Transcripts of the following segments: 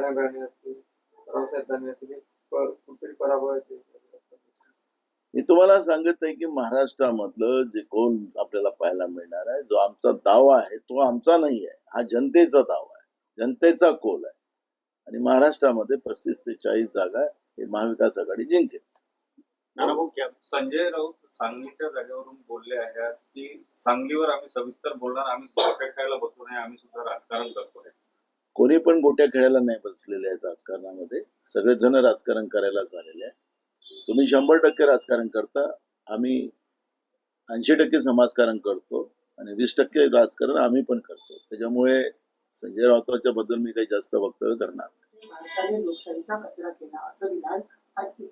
नारायण असतील रावसाहेब दानवे असतील हे कुठेतरी पराभव आहे ते. मी तुम्हाला सांगत आहे की महाराष्ट्रामधलं जे कोण आपल्याला पाहायला मिळणार आहे जो आमचा दावा आहे तो आमचा नाही आहे. हा जनतेचा दावा आहे. जनतेचा कोल आहे. आणि महाराष्ट्रामध्ये पस्तीस ते चाळीस जागा हे महाविकास आघाडी जिंकेल. संजय राऊत सांगलीच्या जागेवरून बोलले आहेत की सांगलीवर आम्ही सविस्तर बोलणार आम्ही गोट्या खेळायला बसलो नाही आम्ही सुद्धा राजकारण करतोय कोणी पण गोट्या खेळायला नाही बसलेले आहेत राजकारणामध्ये. सगळेच जण राजकारण करायला झालेले आहे तुम्ही शंभर टक्के राजकारण करता आम्ही ऐंशी टक्के समाजकारण करतो आणि वीस टक्के राजकारण आम्ही पण करतो. त्याच्यामुळे संजय राऊतांच्या बद्दल मी काही जास्त वक्तव्य करणार नाही. भारताने लोकशाहीचा कचरा केला असं विधान आज-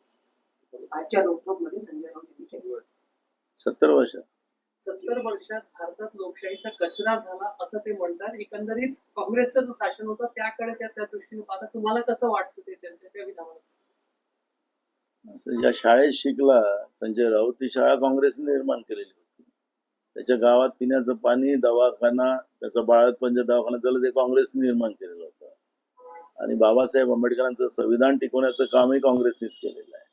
आजच्या मध्ये संजय राऊत यांनी केलं. सत्तर वर्ष सत्तर वर्षात भारतात लोकशाहीचा कचरा झाला असं ते म्हणतात. एकंदरीत काँग्रेसचं जो शासन होतं त्याकडे त्या त्या दृष्टीने पाहता तुम्हाला कसं वाटतं ते त्यांच्या त्या विधानावर ज्या शाळेत शिकला संजय राऊत ती शाळा काँग्रेसने निर्माण केलेली होती. त्याच्या गावात पिण्याचं पाणी दवाखाना त्याचा बाळातपण दवाखाना झालं ते काँग्रेसने निर्माण केलेलं होतं. आणि बाबासाहेब आंबेडकरांचं संविधान टिकवण्याचं कामही काँग्रेसनेच केलेलं आहे.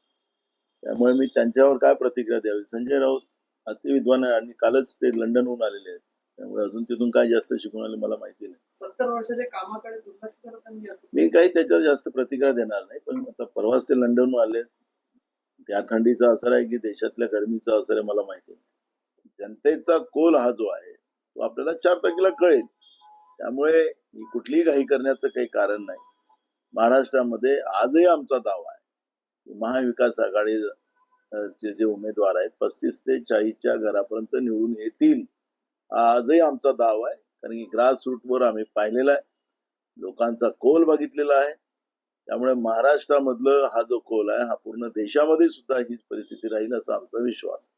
त्यामुळे मी त्यांच्यावर काय प्रतिक्रिया द्यावी? संजय राऊत अतिविद्वान आहे आणि कालच ते लंडनहून आलेले आहेत. त्यामुळे अजून तिथून काय जास्त शिकून आले मला माहिती नाही. सत्तर वर्षाच्या कामाकडे दुर्लक्ष मी काही त्याच्यावर जास्त प्रतिक्रिया देणार नाही पण आता परवाच ते लंडनहून आले त्या थंडीचा असर आहे की देशातल्या गरमीचा असर आहे मला माहिती नाही. जनतेचा कोल हा जो आहे तो आपल्याला चार तारखेला कळेल. त्यामुळे कुठलीही काही करण्याचं काही कारण नाही. महाराष्ट्रामध्ये आजही आमचा दावा आहे की महाविकास आघाडी चे जे उमेदवार आहेत पस्तीस ते चाळीसच्या घरापर्यंत निवडून येतील. आजही आमचा दाव आहे कारण की ग्रास रूटवर आम्ही पाहिलेला आहे. लोकांचा कोल बघितलेला आहे. त्यामुळे महाराष्ट्रामधलं हा जो कोल आहे हा पूर्ण देशामध्ये सुद्धा हीच परिस्थिती राहील असा आमचा विश्वास आहे.